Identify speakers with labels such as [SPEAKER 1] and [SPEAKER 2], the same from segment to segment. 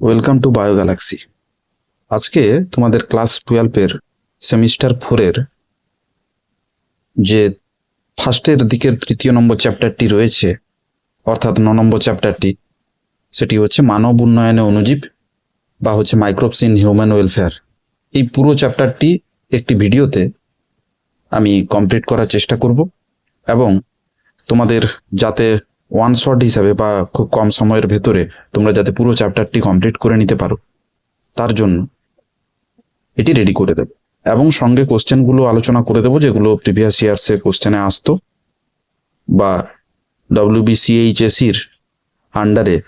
[SPEAKER 1] Welcome to bio Galaxy আজকে তোমাদের class টুয়েলভের সেমিস্টার ফোরের যে ফার্স্টের দিকের তৃতীয় নম্বর চ্যাপ্টারটি রয়েছে, অর্থাৎ ন নম্বর চ্যাপ্টারটি সেটি হচ্ছে মানব উন্নয়নে অনুজীব বা হচ্ছে মাইক্রোবস ইন হিউম্যান ওয়েলফেয়ার এই পুরো চ্যাপ্টারটি একটি ভিডিওতে আমি কমপ্লিট করার চেষ্টা করব এবং তোমাদের যাতে ওয়ান শট হিসাবে বা খুব কম সময়ের ভেতরে তোমরা যাতে পুরো চ্যাপ্টারটি কমপ্লিট করে নিতে পারো। তার জন্য এটি রেডি করে দেবো। এবং সঙ্গে কোশ্চেনগুলো আলোচনা করে দেবো, যেগুলো প্রিভিয়াস ইয়ার্সে কোশ্চেনে আসতো, বা ডব্লিউবিসিএইচএসির আন্ডারে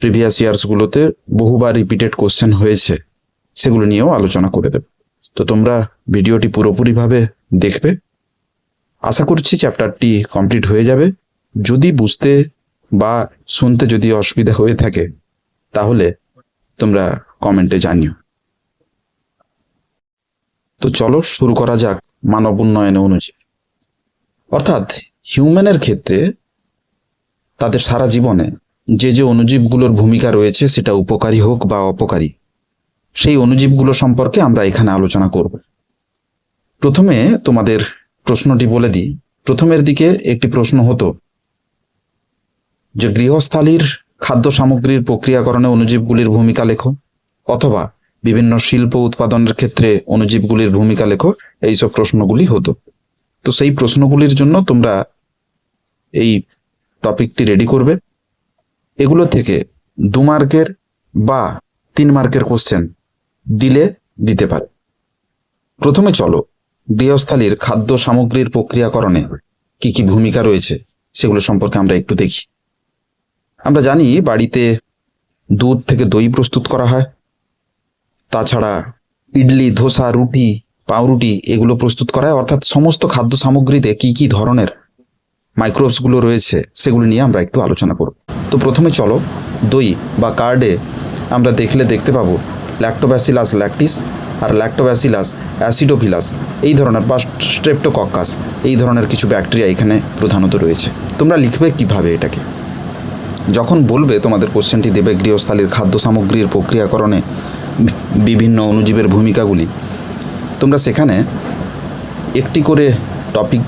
[SPEAKER 1] প্রিভিয়াস ইয়ার্সগুলোতে বহুবার রিপিটেড কোশ্চেন হয়েছে, সেগুলো নিয়েও আলোচনা করে দেব। তো তোমরা ভিডিওটি পুরোপুরিভাবে দেখবে। আশা করছি চ্যাপ্টারটি কমপ্লিট হয়ে যাবে। যদি বুঝতে বা শুনতে যদি অসুবিধা হয়ে থাকে, তাহলে তোমরা কমেন্টে জানিও। তো চলো শুরু করা যাক মানব উন্নয়নে অনুযায়ী। অর্থাৎ হিউম্যানের ক্ষেত্রে তাদের সারা জীবনে যে যে অনুজীবগুলোর ভূমিকা রয়েছে, সেটা উপকারী হোক বা অপকারী, সেই অনুজীবগুলো সম্পর্কে আমরা এখানে আলোচনা করব। প্রথমে তোমাদের প্রশ্নটি বলে দিই। প্রথমের দিকে একটি প্রশ্ন হতো যে গৃহস্থালীর খাদ্য সামগ্রীর প্রক্রিয়াকরণে অনুজীবগুলির ভূমিকা লেখো, অথবা বিভিন্ন শিল্প উৎপাদনের ক্ষেত্রে অনুজীবগুলির ভূমিকা লেখো, এইসব প্রশ্নগুলি হতো। তো সেই প্রশ্নগুলির জন্য তোমরা এই টপিকটি রেডি করবে। এগুলো থেকে দু মার্কের বা তিন মার্কের কোশ্চেন দিলে দিতে পারে। প্রথমে চলো গৃহস্থালীর খাদ্য সামগ্রীর প্রক্রিয়াকরণে কি কি ভূমিকা রয়েছে সেগুলো সম্পর্কে আমরা একটু দেখি। আমরা জানি বাড়িতে দুধ থেকে দই প্রস্তুত করা হয়। তাছাড়া ইডলি, ধোসা, রুটি, পাউরুটি এগুলো প্রস্তুত করা হয়। অর্থাৎ সমস্ত খাদ্য সামগ্রীতে কি কি ধরনের মাইক্রোবসগুলো রয়েছে সেগুলো নিয়ে আমরা একটু আলোচনা করব। তো প্রথমে চলো, দই বা কার্ডে আমরা দেখলে দেখতে পাবো ল্যাক্টোব্যাসিলাস ল্যাকটিস আর ল্যাক্টোব্যাসিলাস অ্যাসিডোভিলাস এই ধরনের বা স্ট্রেপ্টোকক্কাস এই ধরনের কিছু ব্যাকটেরিয়া এখানে প্রধানত রয়েছে। তোমরা লিখবে কীভাবে এটাকে? যখন বলবে তোমাদের কোশ্চেনটি দেবে গৃহস্থালীর খাদ্য সামগ্রীর প্রক্রিয়াকরণে বিভিন্ন অণুজীবের ভূমিকাগুলি, তোমরা সেখানে একটি করে টপিক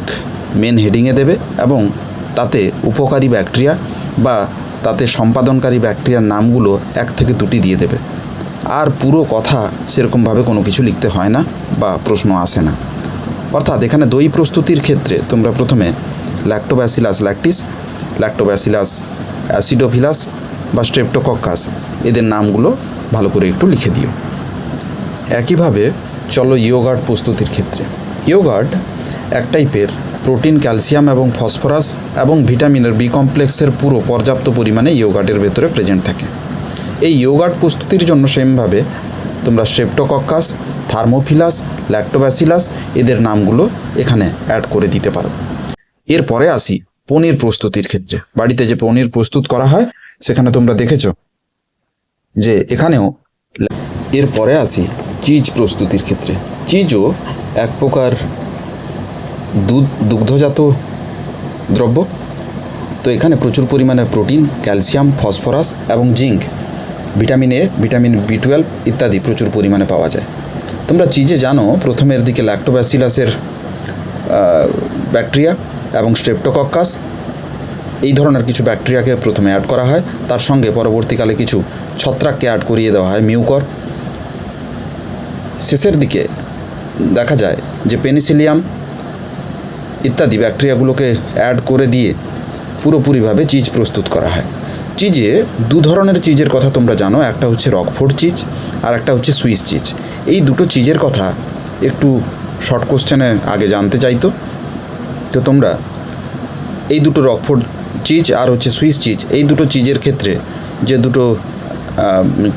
[SPEAKER 1] মেন হেডিংয়ে দেবে এবং তাতে উপকারী ব্যাকটেরিয়া বা তাতে সম্পাদনকারী ব্যাকটেরিয়ার নামগুলো এক থেকে দুটি দিয়ে দেবে। আর পুরো কথা সেরকমভাবে কোনো কিছু লিখতে হয় না বা প্রশ্ন আসে না। অর্থাৎ এখানে দই প্রস্তুতির ক্ষেত্রে তোমরা প্রথমে ল্যাক্টোব্যাসিলাস ল্যাকটিস ল্যাক্টোব্যাসিলাস অ্যাসিডোফিলাস বা স্ট্রেপ্টোকক্কাস, এদের নামগুলো ভালো করে একটু লিখে দিও। একইভাবে চলো ইয়োগার্ট প্রস্তুতির ক্ষেত্রে। ইয়োগার্ড এক টাইপের প্রোটিন, ক্যালসিয়াম এবং ফসফরাস এবং ভিটামিনের বি কমপ্লেক্সের পুরো পর্যাপ্ত পরিমাণে ইয়োগার্টের ভেতরে প্রেজেন্ট থাকে। এই ইয়োগার্ট প্রস্তুতির জন্য সেমভাবে তোমরা স্ট্রেপ্টোকক্কাস, থার্মোফিলাস, ল্যাক্টোব্যাসিলাস, এদের নামগুলো এখানে অ্যাড করে দিতে পারো। এরপরে আসি পনির প্রস্তুতির ক্ষেত্রে। বাড়িতে যে পনির প্রস্তুত করা হয়, সেখানে তোমরা দেখেছ যে এখানেও এরপরে আসি চিজ প্রস্তুতির ক্ষেত্রে। চিজও এক প্রকার দুধ, দুগ্ধজাত দ্রব্য। তো এখানে প্রচুর পরিমাণে প্রোটিন, ক্যালসিয়াম, ফসফরাস এবং zinc, vitamin A, vitamin B twelve ইত্যাদি প্রচুর পরিমাণে পাওয়া যায়। তোমরা চিজে জানো, প্রথমের দিকে ল্যাক্টোব্যাসিলাসের ব্যাকটেরিয়া এবং স্ট্রেপ্টোকক্কাস, এই ধরনের কিছু ব্যাকটেরিয়াকে প্রথমে অ্যাড করা হয়। তার সঙ্গে পরবর্তীকালে কিছু ছত্রাককে অ্যাড করিয়ে দেওয়া হয়, মিউকর। শেষের দিকে দেখা যায় যে পেনিসিলিয়াম ইত্যাদি ব্যাকটেরিয়াগুলোকে অ্যাড করে দিয়ে পুরোপুরিভাবে চিজ প্রস্তুত করা হয়। চিজে দু ধরনের চিজের কথা তোমরা জানো, একটা হচ্ছে রকফোর্ড চিজ আর একটা হচ্ছে সুইস চিজ। এই দুটো চিজের কথা একটু শর্ট কোশ্চেনে আগে জানতে চাইতো। তো তোমরা এই দুটো রকফোর্ড চিজ আর হচ্ছে সুইস চিজ, এই দুটো চিজের ক্ষেত্রে যে দুটো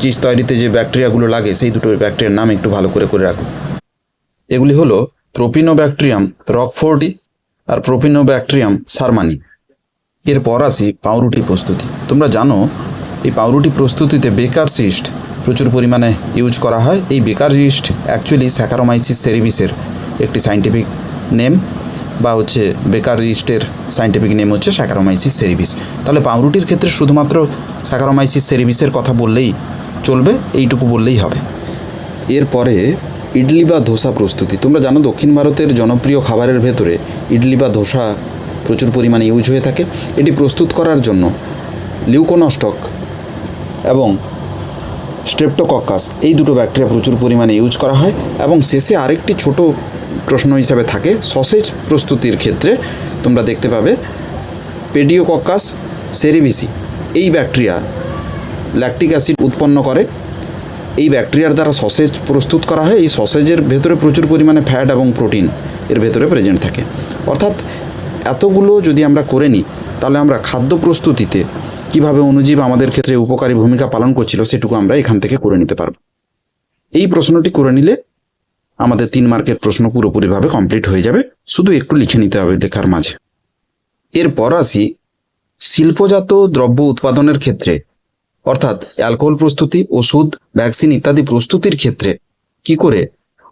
[SPEAKER 1] চিজ তৈরিতে যে ব্যাকটেরিয়াগুলো লাগে, সেই দুটো ব্যাকটেরিয়ার নাম একটু ভালো করে করে রাখো। এগুলি হলো প্রোপিনোব্যাকটেরিয়াম রকফোর্ডি আর প্রোপিনো প্রোপিনোব্যাকটেরিয়াম সারমানি এরপর আসি পাউরুটি প্রস্তুতি। তোমরা জানো, এই পাউরুটি প্রস্তুতিতে বেকার সিস্ট প্রচুর পরিমাণে ইউজ করা হয়। এই বেকার ইস্ট অ্যাকচুয়ালি স্যাকারোমাইসিস সেরিভিসের একটি সাইন্টিফিক নেম বা হচ্ছে বেকার ইস্টের সাইন্টিফিক নেম হচ্ছে স্যাকারোমাইসিস সেরিভিস তাহলে পাউরুটির ক্ষেত্রে শুধুমাত্র স্যাকারোমাইসিস সেরিভিসের কথা বললেই চলবে, এইটুকু বললেই হবে। এরপরে ইডলি বা ধোসা প্রস্তুতি। তোমরা জানো দক্ষিণ ভারতের জনপ্রিয় খাবারের ভেতরে ইডলি বা ধোসা প্রচুর পরিমাণে ইউজ হয়ে থাকে। এটি প্রস্তুত করার জন্য লিউকোনস্টক এবং স্ট্রেপ্টোকক্কাস এই দুটো ব্যাকটেরিয়া প্রচুর পরিমাণে ইউজ করা হয়। এবং শেষে আরেকটি ছোট প্রশ্ন হিসাবে থাকে। সসেজ প্রস্তুতির ক্ষেত্রে তোমরা দেখতে পাবে পেডিওকক্কাস সেরিভিসি, এই ব্যাকটেরিয়া ল্যাকটিক অ্যাসিড উৎপন্ন করে। এই ব্যাকটেরিয়ার দ্বারা সসেজ প্রস্তুত করা হয়। এই সসেজের ভেতরে প্রচুর পরিমাণে ফ্যাট এবং প্রোটিন এর ভেতরে প্রেজেন্ট থাকে। অর্থাৎ এতগুলো যদি আমরা করে নিই, তাহলে আমরা খাদ্য প্রস্তুতিতে কীভাবে অনুজীব আমাদের ক্ষেত্রে উপকারী ভূমিকা পালন করছিল সেটুকু আমরা এখান থেকে করে নিতে পারব। এই প্রশ্নটি করে নিলে আমাদের তিন মার্কের প্রশ্ন পুরোপুরিভাবে কমপ্লিট হয়ে যাবে। শুধু একটু লিখে নিতে হবে লেখার মাঝে। এরপর আসি শিল্পজাত দ্রব্য উৎপাদনের ক্ষেত্রে, অর্থাৎ অ্যালকোহল প্রস্তুতি, ওষুধ, ভ্যাকসিন ইত্যাদি প্রস্তুতির ক্ষেত্রে কি করে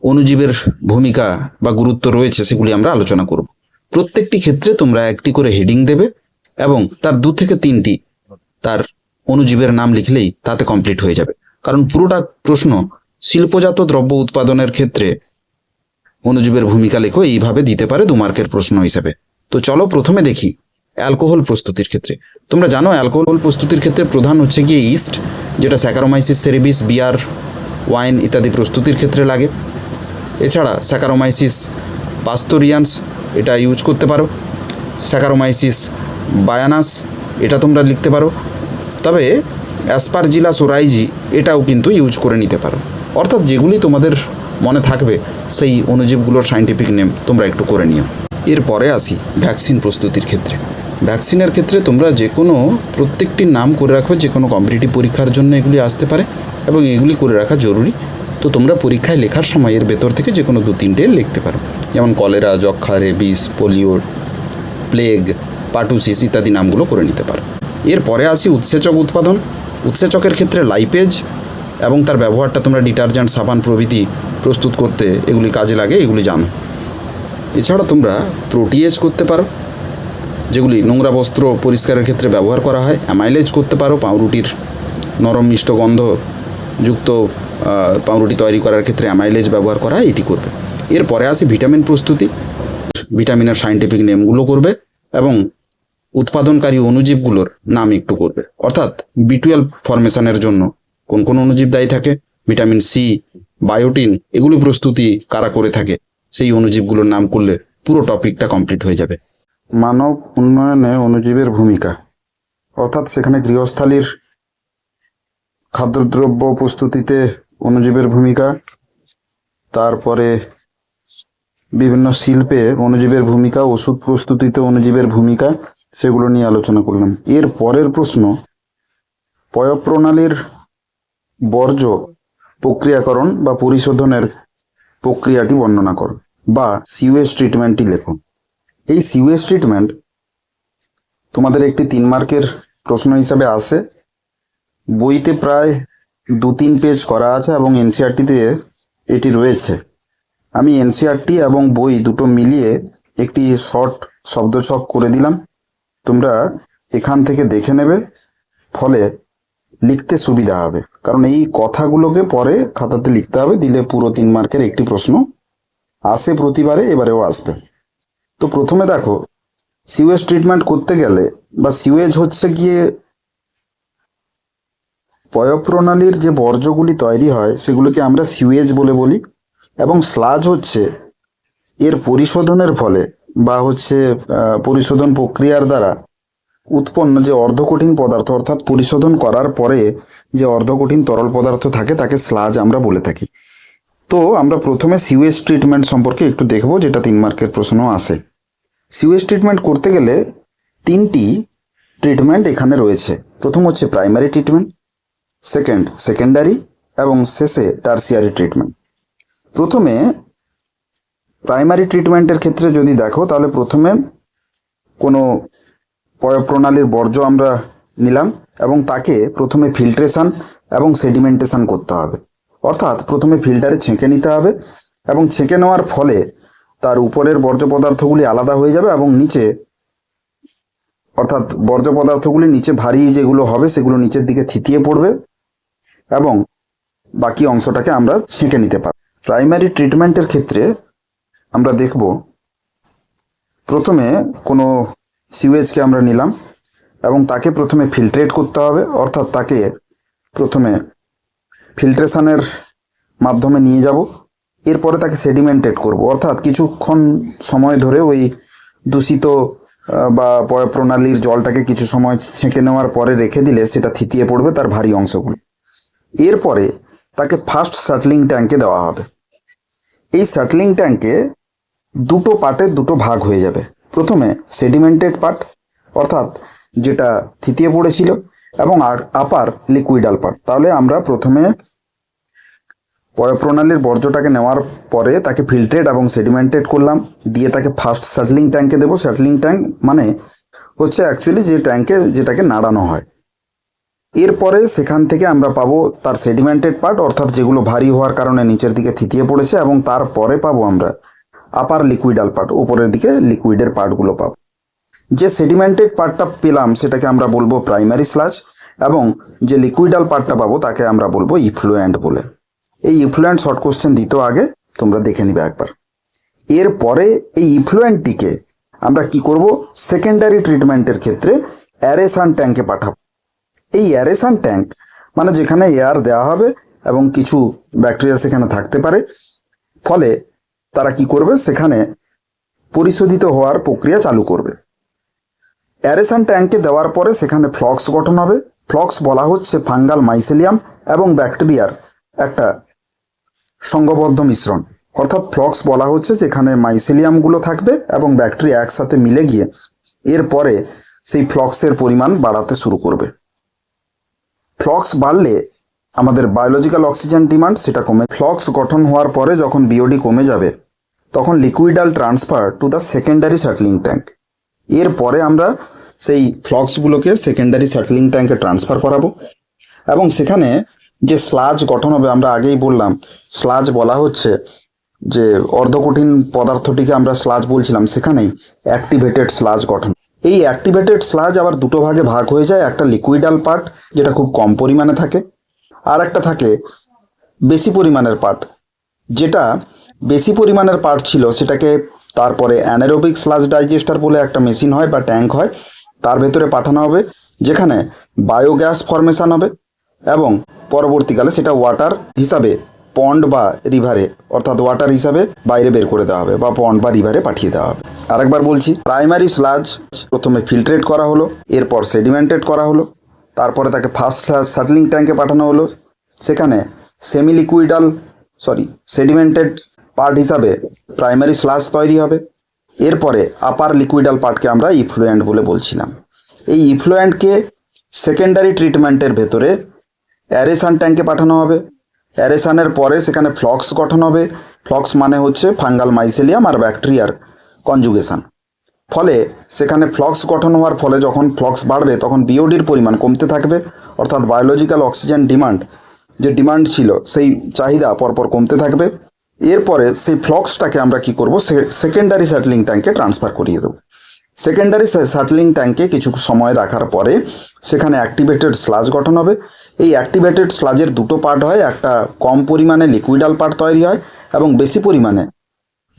[SPEAKER 1] অণুজীবের ভূমিকা বা গুরুত্ব রয়েছে সেগুলি আমরা আলোচনা করব। প্রত্যেকটি ক্ষেত্রে তোমরা একটি করে হেডিং দেবে এবং তার দু থেকে তিনটি তার অণুজীবের নাম লিখলেই তাতে কমপ্লিট হয়ে যাবে। কারণ পুরোটা প্রশ্ন শিল্পজাত দ্রব্য উৎপাদনের ক্ষেত্রে অণুজীবের ভূমিকা লেখো এইভাবে দিতে পারে দু মার্কের প্রশ্ন হিসেবে। তো চলো প্রথমে দেখি অ্যালকোহল প্রস্তুতির ক্ষেত্রে। তোমরা জানো অ্যালকোহল প্রস্তুতির ক্ষেত্রে প্রধান হচ্ছে গিয়ে ইস্ট, যেটা স্যাকারোমাইসিস, সেরিবিস, বিয়ার, ওয়াইন ইত্যাদি প্রস্তুতির ক্ষেত্রে লাগে। এছাড়া স্যাকারোমাইসিস পাস্তোরিয়ানস এটা ইউজ করতে পারো। স্যাকারোমাইসিস, বায়ানাস, এটা তোমরা লিখতে পারো। তবে অ্যাসপারজিলাস ওরাইজি, এটাও কিন্তু ইউজ করে নিতে পারো। অর্থাৎ যেগুলি তোমাদের মনে থাকবে, সেই অনুজীবগুলোর সাইন্টিফিক নেম তোমরা একটু করে নিও। এরপরে আসি ভ্যাকসিন প্রস্তুতির ক্ষেত্রে। ভ্যাকসিনের ক্ষেত্রে তোমরা যে কোনো প্রত্যেকটির নাম করে রাখবে যে কোনো কম্পিটিটিভ পরীক্ষার জন্য এগুলি আসতে পারে এবং এগুলি করে রাখা জরুরি। তো তোমরা পরীক্ষায় লেখার সময় এর ভেতর থেকে যে কোনো দু তিনটে লিখতে পারো। যেমন কলেরা যক্ষা রেবিস পোলিও, প্লেগ, পাটুসিস ইত্যাদি নামগুলো করে নিতে পারো। এরপরে আসি উৎসেচক উৎপাদন। উৎসেচকের ক্ষেত্রে লাইপেজ এবং তার ব্যবহারটা তোমরা ডিটারজেন্ট, সাবান প্রভৃতি প্রস্তুত করতে এগুলি কাজে লাগে, এগুলি জানো। এছাড়া তোমরা প্রোটিয়েজ করতে পারো, যেগুলি নোংরা বস্ত্র পরিষ্কারের ক্ষেত্রে ব্যবহার করা হয়, অ্যামাইলেজ করতে পারো, পাউরুটির নরম মিষ্ট গন্ধ যুক্ত পাউরুটি তৈরি করার ক্ষেত্রে অ্যামাইলেজ ব্যবহার করা হয়, এটি করবে। এরপরে আসি ভিটামিন প্রস্তুতি। ভিটামিনের সাইন্টিফিক নেমগুলো করবে এবং উৎপাদনকারী অণুজীবগুলোর নাম একটু করবে। অর্থাৎ বি টুয়েলভ ফরমেশনের জন্য কোন কোন অনুজীব দায়ী থাকে? ভিটামিন সি, বায়োটিন, এগুলো প্রস্তুতি কারা করে থাকে? সেই অনুজীবগুলোর নাম করলে পুরো টপিকটা কমপ্লিট হয়ে যাবে।
[SPEAKER 2] মানব উন্নয়নে অনুজীবের ভূমিকা। অর্থাৎ সেখানে গৃহস্থালির খাদ্যদ্রব্য প্রস্তুতিতে অনুজীবের ভূমিকা। তারপরে বিভিন্ন শিল্পে অনুজীবের ভূমিকা, ওষুধ প্রস্তুতিতে অনুজীবের ভূমিকা, সেগুলো নিয়ে আলোচনা করলাম। এর পরের প্রশ্ন, পয়ঃপ্রণালীর বর্জ্য প্রক্রিয়াকরণ বা পরিশোধনের প্রক্রিয়াটি বর্ণনা করো বা সিওএস ট্রিটমেন্টটি লেখো। এই সিওএস ট্রিটমেন্ট তোমাদের একটি তিন মার্কের প্রশ্ন হিসাবে আসে বইতে প্রায় দু তিন পেজ করা আছে এবং এনসিআরটিতে এটি রয়েছে। আমি এনসিআরটি এবং বই দুটো মিলিয়ে একটি শর্ট শব্দছক করে দিলাম। তোমরা এখান থেকে দেখে নেবে। ফলে লিখতে সুবিধা হবে। কারণ এই কথাগুলোকে পরে খাতাতে লিখতে হবে, দিলে পুরো তিন মার্কের একটি প্রশ্ন আসে প্রতিবারে, এবারেও আসবে। তো প্রথমে দেখো সিওয়েজ ট্রিটমেন্ট করতে গেলে বা সিওয়েজ হচ্ছে গিয়ে পয়ঃপ্রণালীর যে বর্জ্যগুলি তৈরি হয়, সেগুলোকে আমরা সিওয়েজ বলে বলি, এবং স্লাজ হচ্ছে এর পরিশোধনের ফলে বা হচ্ছে পরিশোধন প্রক্রিয়ার দ্বারা উৎপন্ন যে অর্ধকঠিন পদার্থ অর্থাৎ পরিশোধন করার পরে যে অর্ধকঠিন তরল পদার্থ থাকে, তাকে স্লাজ আমরা বলে থাকি। তো আমরা প্রথমে সিউএস ট্রিটমেন্ট সম্পর্কে একটু দেখব, যেটা তিন মার্কের প্রশ্ন আসে সিওয়েজ ট্রিটমেন্ট করতে গেলে তিনটি ট্রিটমেন্ট এখানে রয়েছে। প্রথম হচ্ছে প্রাইমারি ট্রিটমেন্ট, সেকেন্ড সেকেন্ডারি এবং শেষে টার্সিয়ারি ট্রিটমেন্ট। প্রথমে প্রাইমারি ট্রিটমেন্টের ক্ষেত্রে যদি দেখো, তাহলে প্রথমে কোনো পয়ঃপ্রণালীর বর্জ্য আমরা নিলাম এবং তাকে প্রথমে ফিল্ট্রেশন এবং সেডিমেন্টেশন করতে হবে। অর্থাৎ প্রথমে ফিল্টারে ছেঁকে নিতে হবে এবং ছেঁকে নেওয়ার ফলে তার উপরের বর্জ্য পদার্থগুলি আলাদা হয়ে যাবে এবং নিচে অর্থাৎ বর্জ্য পদার্থগুলি নিচে ভারী যেগুলো হবে সেগুলো নিচের দিকে থিতিয়ে পড়বে এবং বাকি অংশটাকে আমরা ছেঁকে নিতে পারি প্রাইমারি ট্রিটমেন্টের ক্ষেত্রে আমরা দেখব, প্রথমে কোনো সিওয়েজকে আমরা নিলাম এবং তাকে প্রথমে ফিল্ট্রেট করতে হবে, অর্থাৎ তাকে প্রথমে ফিল্ট্রেশনের মাধ্যমে নিয়ে যাব। এরপরে তাকে সেডিমেন্টেড করব, অর্থাৎ কিছুক্ষণ সময় ধরে ওই দূষিত বা প্রণালীর জলটাকে কিছু সময় ছেঁকে নেওয়ার পরে রেখে দিলে সেটা থিতিয়ে পড়বে তার ভারী অংশগুলো। এরপরে তাকে ফার্স্ট স্যাটলিং ট্যাঙ্কে দেওয়া হবে। এই স্যাটলিং ট্যাঙ্কে দুটো পার্টে দুটো ভাগ হয়ে যাবে। প্রথমে সেডিমেন্টেড পার্ট অর্থাৎ যেটা থিতিয়ে পড়েছিল, এবং আপার লিকুইডাল পার্ট তাহলে আমরা প্রথমে পয়প্রণালীর বর্জ্যটাকে নেওয়ার পরে তাকে ফিল্ট্রেট এবং সেডিমেন্টেড করলাম। দিয়ে তাকে ফার্স্ট স্যাটলিং ট্যাঙ্কে দেবো। স্যাটলিং ট্যাঙ্ক মানে হচ্ছে অ্যাকচুয়ালি যে ট্যাঙ্কে যেটাকে নাড়ানো হয়। এরপরে সেখান থেকে আমরা পাবো তার সেডিমেন্টেড পার্ট অর্থাৎ যেগুলো ভারী হওয়ার কারণে নিচের দিকে থিতিয়ে পড়েছে, এবং তারপরে পাবো আমরা আপার লিকুইডাল পার্ট উপরের দিকে লিকুইডের পার্টগুলো পাবো। যে সেডিমেন্টেড পার্টটা পেলাম, সেটাকে আমরা বলব প্রাইমারি স্লাজ এবং যে লিকুইডাল পার্টটা পাবো, তাকে আমরা বলব ইফ্লুয়েন্ট বলে। এই ইফ্লুয়েন্ট শর্ট কোশ্চেন দিত আগে, তোমরা দেখে নিবে একবার। এরপরে এই ইফ্লুয়েন্টটিকে আমরা কি করব? সেকেন্ডারি ট্রিটমেন্টের ক্ষেত্রে অ্যারেসান ট্যাঙ্কে পাঠাবো। এই অ্যারেসান ট্যাঙ্ক মানে যেখানে এয়ার দেওয়া হবে এবং কিছু ব্যাকটেরিয়া সেখানে থাকতে পারে, ফলে তারা কি করবে? সেখানে পরিশোধিত হওয়ার প্রক্রিয়া চালু করবে। অ্যারেসান ট্যাঙ্কে দেওয়ার পরে সেখানে ফ্লক্স গঠন হবে। ফ্লক্স বলা হচ্ছে ফাঙ্গাল মাইসেলিয়াম এবং ব্যাকটেরিয়ার একটা সংঘবদ্ধ মিশ্রণ। অর্থাৎ ফ্লক্স বলা হচ্ছে যেখানে মাইসেলিয়ামগুলো থাকবে এবং ব্যাকটেরিয়া একসাথে মিলে গিয়ে এরপরে সেই ফ্লক্সের পরিমাণ বাড়াতে শুরু করবে। ফ্লক্স বাড়লে আমাদের বায়োলজিক্যাল অক্সিজেন ডিমান্ড সেটা কমে ফ্লক্স গঠন হওয়ার পরে যখন বিওডি কমে যাবে তখন liquid transfer to the secondary circling tank এরপরে আমরা সেই ফ্লক্সগুলোকে সেকেন্ডারি সার্কলিং ট্যাঙ্কে ট্রান্সফার করাবো। এবং সেখানে যে স্লাজ গঠন হবে, আমরা আগেই বললাম স্লাজ বলা হচ্ছে যে অর্ধকঠিন পদার্থটিকে আমরা স্লাজ বলছিলাম, সেখানেই অ্যাক্টিভেটেড স্লাজ গঠন। এই অ্যাক্টিভেটেড স্লাজ আবার দুটো ভাগে ভাগ হয়ে যায়, একটা লিকুইডাল পার্ট যেটা খুব কম পরিমাণে থাকে, আর একটা থাকে বেশি পরিমাণের পার্ট যেটা বেশি পরিমাণের পার্ট ছিল, সেটাকে তারপরে অ্যানারোবিক স্লাজ ডাইজেস্টার বলে একটা মেশিন হয় বা ট্যাঙ্ক হয়, তার ভেতরে পাঠানো হবে, যেখানে বায়োগ্যাস ফরমেশন হবে এবং পরবর্তীকালে সেটা ওয়াটার হিসাবে পন্ড বা রিভারে অর্থাৎ ওয়াটার হিসাবে বাইরে বের করে দেওয়া হবে বা পন্ড বা রিভারে পাঠিয়ে দেওয়া হবে। আরেকবার বলছি প্রাইমারি স্লাজ প্রথমে ফিল্ট্রেট করা হলো, এরপর সেডিমেন্টেড করা হলো, তারপরে তাকে ফার্স্ট সাটলিং ট্যাঙ্কে পাঠানো হলো, সেখানে semi liquid sorry sedimented part হিসাবে প্রাইমারি স্লাস তৈরি হবে। এরপরে আপার লিকুইডাল পার্টকে আমরা ইফ্লুয়েন্ট বলে বলছিলাম। এই ইফ্লুয়েন্টকে সেকেন্ডারি ট্রিটমেন্টের ভেতরে অ্যারেসান ট্যাঙ্কে পাঠানো হবে। অ্যারেসানের পরে সেখানে ফ্লক্স গঠন হবে। ফ্লক্স মানে হচ্ছে ফাঙ্গাল মাইসেলিয়াম আর ব্যাকটেরিয়ার কনজুগেশন। ফলে সেখানে ফ্লক্স গঠন হওয়ার ফলে যখন ফ্লক্স বাড়বে, তখন বিওডির পরিমাণ কমতে থাকবে। অর্থাৎ বায়োলজিক্যাল অক্সিজেন ডিমান্ড যে ডিমান্ড ছিল, সেই চাহিদা পরপর কমতে থাকবে। এরপরে সেই ফ্লক্সটাকে আমরা কি করব? সেকেন্ডারি স্যাটলিং ট্যাঙ্কে ট্রান্সফার করিয়ে দেবো। সেকেন্ডারি স্যাটলিং ট্যাঙ্কে কিছু সময় রাখার পরে সেখানে অ্যাক্টিভেটেড স্লাজ গঠন হবে। এই অ্যাক্টিভেটেড স্লাজের দুটো পার্ট হয়, একটা কম পরিমাণে লিকুইডাল পার্ট তৈরি হয় এবং বেশি পরিমাণে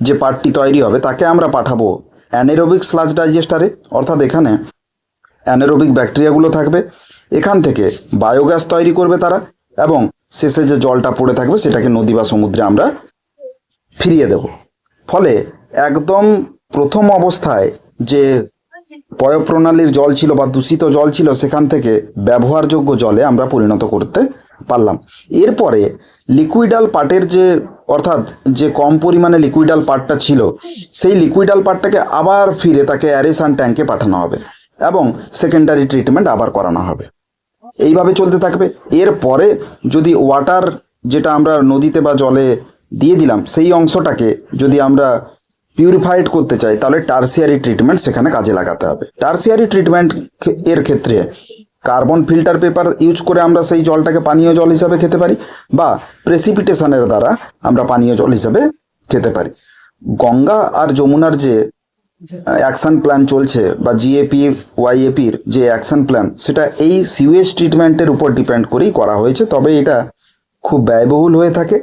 [SPEAKER 2] যে পার্টটি তৈরি হবে তাকে আমরা পাঠাবো অ্যানেরোবিক স্লাজ ডাইজেস্টারে অর্থাৎ এখানে অ্যানেরোবিক ব্যাকটেরিয়াগুলো থাকবে। এখান থেকে বায়োগ্যাস তৈরি করবে তারা এবং শেষে যে জলটা পড়ে থাকবে সেটাকে নদী বা সমুদ্রে আমরা ফিরিয়ে দেব। ফলে একদম প্রথম অবস্থায় যে পয়ঃপ্রণালীর জল ছিল বা দূষিত জল ছিল সেখান থেকে ব্যবহারযোগ্য জলে আমরা পরিণত করতে পারলাম। এরপরে লিকুইডাল পার্টের যে, অর্থাৎ যে কম পরিমাণে লিকুইডাল পার্টটা ছিল, সেই লিকুইডাল পার্টটাকে আবার ফিরে তাকে অ্যারেসান ট্যাঙ্কে পাঠানো হবে এবং সেকেন্ডারি ট্রিটমেন্ট আবার করানো হবে। এইভাবে চলতে থাকবে। এরপরে যদি ওয়াটার, যেটা আমরা নদীতে বা জলে দিয়ে দিলাম, সেই অংশটাকে যদি আমরা পিউরিফাইড করতে চাই, তাহলে টার্সিয়ারি ট্রিটমেন্ট সেখানে কাজে লাগাতে হবে। টার্সিয়ারি ট্রিটমেন্ট এর ক্ষেত্রে কার্বন ফিল্টার পেপার ইউজ করে আমরা সেই জলটাকে পানীয় জল হিসাবে খেতে পারি, বা প্রেসিপিটেশনের দ্বারা আমরা পানীয় জল হিসাবে খেতে পারি। গঙ্গা আর যমুনার যে অ্যাকশন প্ল্যান চলছে, বা জিএপি ওয়াইএপির যে অ্যাকশন প্ল্যান সেটা এই সিউয়েজ ট্রিটমেন্টের উপর ডিপেন্ড করেই করা হয়েছে। তবে এটা খুব ব্যয়বহুল হয়ে থাকে।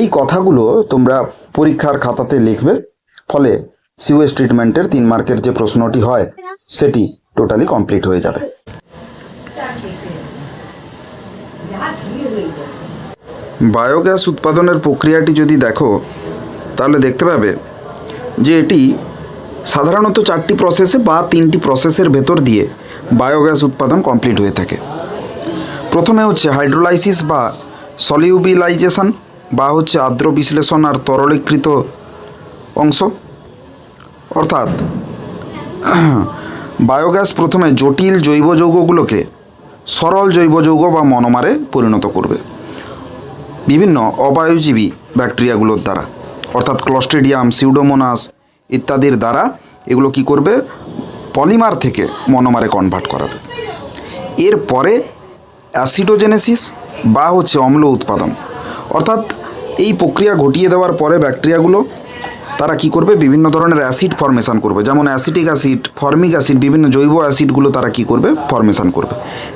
[SPEAKER 2] এই কথাগুলো তোমরা পরীক্ষার খাতাতে লিখবে, ফলে সিউয়েজ ট্রিটমেন্টের তিন মার্কের যে প্রশ্নটি হয়, সেটি টোটালি কমপ্লিট হয়ে যাবে। বায়োগ্যাস উৎপাদনের প্রক্রিয়াটি যদি দেখো, তাহলে দেখতে পাবে যে এটি সাধারণত চারটি প্রসেসে বা তিনটি প্রসেসের ভেতর দিয়ে বায়োগ্যাস উৎপাদন কমপ্লিট হয়ে থাকে। প্রথমে হচ্ছে হাইড্রোলাইসিস বা সলিউবিলাইজেশন। বা হচ্ছে আর্দ্র বিশ্লেষণ আর তরলীকৃত অংশ। অর্থাৎ বায়োগ্যাস প্রথমে জটিল জৈব যৌগগুলোকে সরল জৈব যৌগ বা মনোমারে পরিণত করবে। বিভিন্ন অবায়ুজীবী ব্যাকটেরিয়াগুলোর দ্বারা, অর্থাৎ ক্লস্টেডিয়াম সিউডোমোনাস ইত্যাদির দ্বারা এগুলো কি করবে? পলিমার থেকে মনোমারে কনভার্ট করাবে। এরপরে অ্যাসিডোজেনেসিস বা হচ্ছে অম্ল উৎপাদন। অর্থাৎ এই প্রক্রিয়া ঘটিয়ে দেওয়ার পরে ব্যাকটেরিয়াগুলো, তারা কি করবে? বিভিন্ন ধরনের অ্যাসিড ফর্মেশান করবে। যেমন অ্যাসিটিক অ্যাসিড, ফর্মিক অ্যাসিড, বিভিন্ন জৈব অ্যাসিডগুলো তারা কি করবে? ফর্মেশন করবে।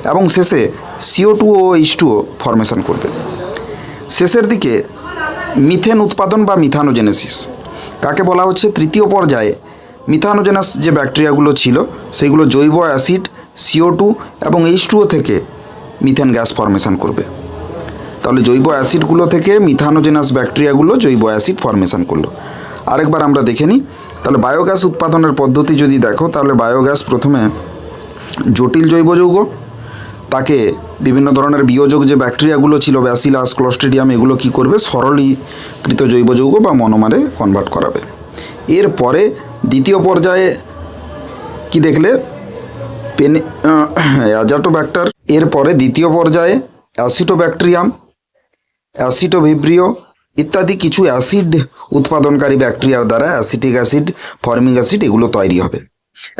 [SPEAKER 2] এবং শেষে সিও টু ও এইচ টু ফর্মেশন করবে। শেষের দিকে মিথেন উৎপাদন বা মিথানোজেনেসিস কাকে বলা হচ্ছে? তৃতীয় পর্যায়ে মিথানোজেনাস যে ব্যাকটেরিয়াগুলো ছিল, সেগুলো জৈব অ্যাসিড সিও টু এবং এইচ টুও থেকে মিথেন গ্যাস ফর্মেশন করবে। তাহলে জৈব অ্যাসিডগুলো থেকে মিথানোজেনাস ব্যাকটেরিয়াগুলো জৈব অ্যাসিড ফর্মেশন করল। আরেকবার আমরা দেখে নিই। তাহলে বায়োগ্যাস উৎপাদনের পদ্ধতি যদি দেখো, তাহলে বায়োগ্যাস প্রথমে জটিল জৈব যৌগ, তাকে বিভিন্ন ধরনের বিয়োজক যে ব্যাকটেরিয়াগুলো ছিল ব্যাসিলাস ক্লস্ট্রিডিয়াম এগুলো কি করবে? সরলীকৃত জৈব যৌগ বা মনোমারে কনভার্ট করাবে। এরপরে দ্বিতীয় পর্যায়ে কি দেখলে? পেনে অ্যাজাটোব্যাক্টার। এরপরে দ্বিতীয় পর্যায়ে অ্যাসিটোব্যাকটেরিয়াম। অ্যাসিটোভিব্রিও ইত্যাদি কিছু অ্যাসিড উৎপাদনকারী ব্যাকটেরিয়ার দ্বারা অ্যাসিটিক অ্যাসিড, ফর্মিক অ্যাসিড এগুলো তৈরি হবে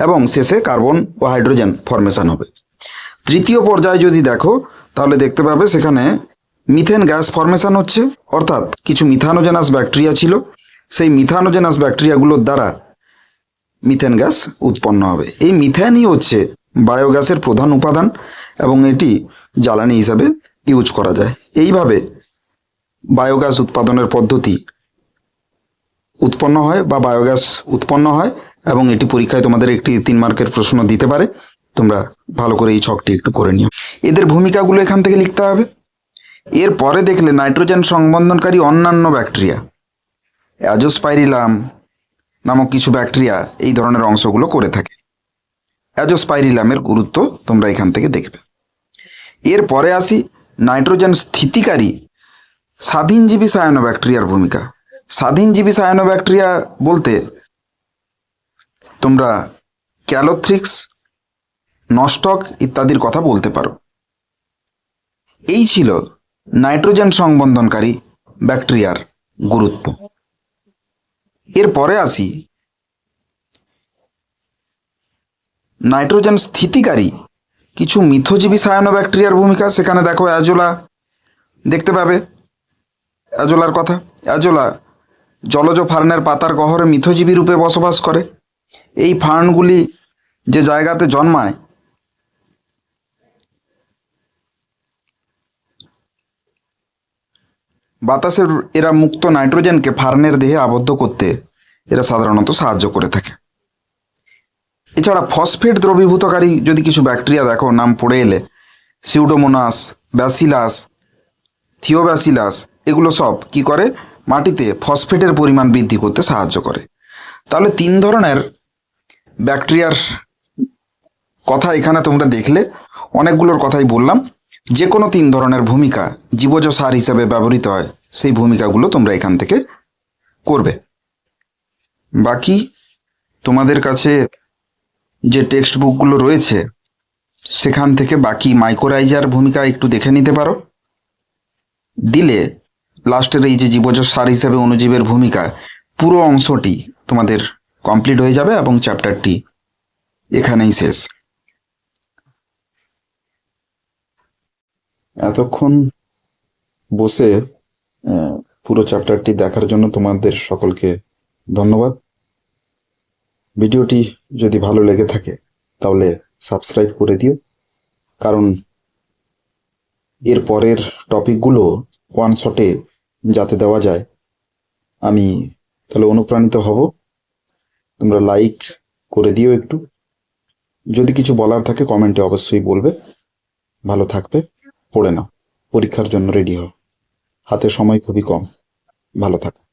[SPEAKER 2] এবং শেষে কার্বন ও হাইড্রোজেন ফর্মেশন হবে। তৃতীয় পর্যায়ে যদি দেখো, তাহলে দেখতে পাবে সেখানে মিথেন গ্যাস ফর্মেশন হচ্ছে। অর্থাৎ কিছু মিথানোজেনাস ব্যাকটেরিয়া ছিল। সেই মিথানোজেনাস ব্যাকটেরিয়াগুলোর দ্বারা মিথেন গ্যাস উৎপন্ন হবে। এই মিথেনই হচ্ছে বায়োগ্যাসের প্রধান উপাদান এবং এটি জ্বালানি হিসাবে ইউজ করা যায়। এইভাবে বায়োগ্যাস উৎপাদনের পদ্ধতি উৎপন্ন হয় বা বায়োগ্যাস উৎপন্ন হয় এবং এটি পরীক্ষায় তোমাদের একটি তিন মার্কের প্রশ্ন দিতে পারে। তোমরা ভালো করে এই ছকটি একটু করে নিও। এদের ভূমিকাগুলো এখান থেকে লিখতে হবে। এর পরে দেখলে নাইট্রোজেন সংবন্ধনকারী অন্যান্য ব্যাকটেরিয়া, অ্যাজোস্পাইরিলাম নামক কিছু ব্যাকটেরিয়া এই ধরনের অংশগুলো করে থাকে। অ্যাজোস্পাইরিলামের গুরুত্ব তোমরা এখান থেকে দেখবে। এর পরে আসি নাইট্রোজেন স্থিতিকারী স্বাধীনজীবী সায়ানোব্যাকটেরিয়ার ভূমিকা। স্বাধীনজীবী সায়ানোব্যাকটেরিয়া বলতে তোমরা ক্যালোথ্রিক্স নস্টক ইত্যাদির কথা বলতে পারো। এই ছিল নাইট্রোজেন সংবন্ধনকারী ব্যাকটেরিয়ার গুরুত্ব। এরপরে আসি নাইট্রোজেন স্থিতিকারী কিছু মিথজীবী সায়ানোব্যাকটেরিয়ার ভূমিকা। সেখানে দেখো অ্যাজোলা দেখতে পাবে। অ্যাজোলার কথা। অ্যাজোলা জলজ ফার্নের পাতার গহরে মিথজীবী রূপে বসবাস করে। এই ফার্নগুলি যে জায়গাতে জন্মায়, বাতাসের এরা মুক্ত নাইট্রোজেনকে ফার্নের দেহে আবদ্ধ করতে এরা সাধারণত সাহায্য করে থাকে। এছাড়া ফসফেট দ্রবীভূতকারী যদি কিছু ব্যাকটেরিয়া দেখো, নাম পড়ে এলে, সিউডোমোনাস, ব্যাসিলাস, থিওব্যাসিলাস এগুলো সব কি করে? মাটিতে ফসফেটের পরিমাণ বৃদ্ধি করতে সাহায্য করে। তাহলে তিন ধরনের ব্যাকটেরিয়ার কথা এখানে তোমরা দেখলে, অনেকগুলোর কথাই বললাম। যে কোনো তিন ধরনের ভূমিকা জীবজ সার হিসাবে ব্যবহৃত হয়, সেই ভূমিকাগুলো তোমরা এখান থেকে করবে। বাকি তোমাদের কাছে যে টেক্সট বুকগুলো রয়েছে, সেখান থেকে বাকি মাইক্রোরাইজার ভূমিকা একটু দেখে নিতে পারো। দিলে লাস্টের এই যে জীবজ সার হিসাবে অণুজীবের ভূমিকা, পুরো অংশটি তোমাদের কমপ্লিট হয়ে যাবে এবং চ্যাপ্টারটি এখানেই শেষ। এতক্ষণ বসে পুরো চ্যাপ্টারটি দেখার জন্য তোমাদের সকলকে ধন্যবাদ। ভিডিওটি যদি ভালো লেগে থাকে, তাহলে সাবস্ক্রাইব করে দিও। কারণ এর পরের টপিকগুলো ওয়ান শটে যাতে দেওয়া যায়। আমি তাহলে অনুপ্রাণিত হব। তোমরা লাইক করে দিও একটু। যদি কিছু বলার থাকে কমেন্টে অবশ্যই বলবে। ভালো থাকবে। পড়ে নাও। পরীক্ষার জন্য রেডি হও। হাতে সময় খুবই কম। ভালো থাকো।